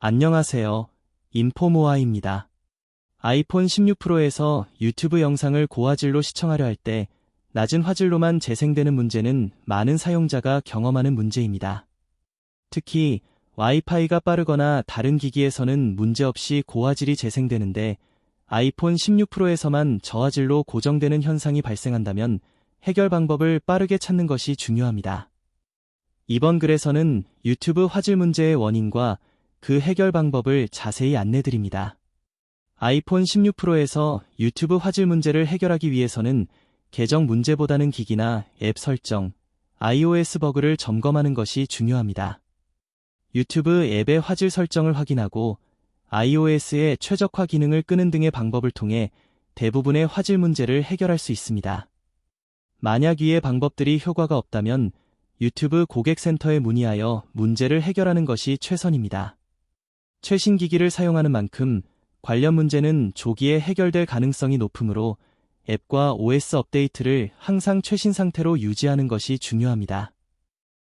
안녕하세요. 인포모아입니다. 아이폰 16 프로에서 유튜브 영상을 고화질로 시청하려 할 때 낮은 화질로만 재생되는 문제는 많은 사용자가 경험하는 문제입니다. 특히 와이파이가 빠르거나 다른 기기에서는 문제없이 고화질이 재생되는데 아이폰 16 프로에서만 저화질로 고정되는 현상이 발생한다면 해결 방법을 빠르게 찾는 것이 중요합니다. 이번 글에서는 유튜브 화질 문제의 원인과 그 해결 방법을 자세히 안내드립니다. 아이폰 16 프로에서 유튜브 화질 문제를 해결하기 위해서는 계정 문제보다는 기기나 앱 설정, iOS 버그를 점검하는 것이 중요합니다. 유튜브 앱의 화질 설정을 확인하고 iOS의 최적화 기능을 끄는 등의 방법을 통해 대부분의 화질 문제를 해결할 수 있습니다. 만약 위의 방법들이 효과가 없다면 유튜브 고객센터에 문의하여 문제를 해결하는 것이 최선입니다. 최신 기기를 사용하는 만큼 관련 문제는 조기에 해결될 가능성이 높으므로 앱과 OS 업데이트를 항상 최신 상태로 유지하는 것이 중요합니다.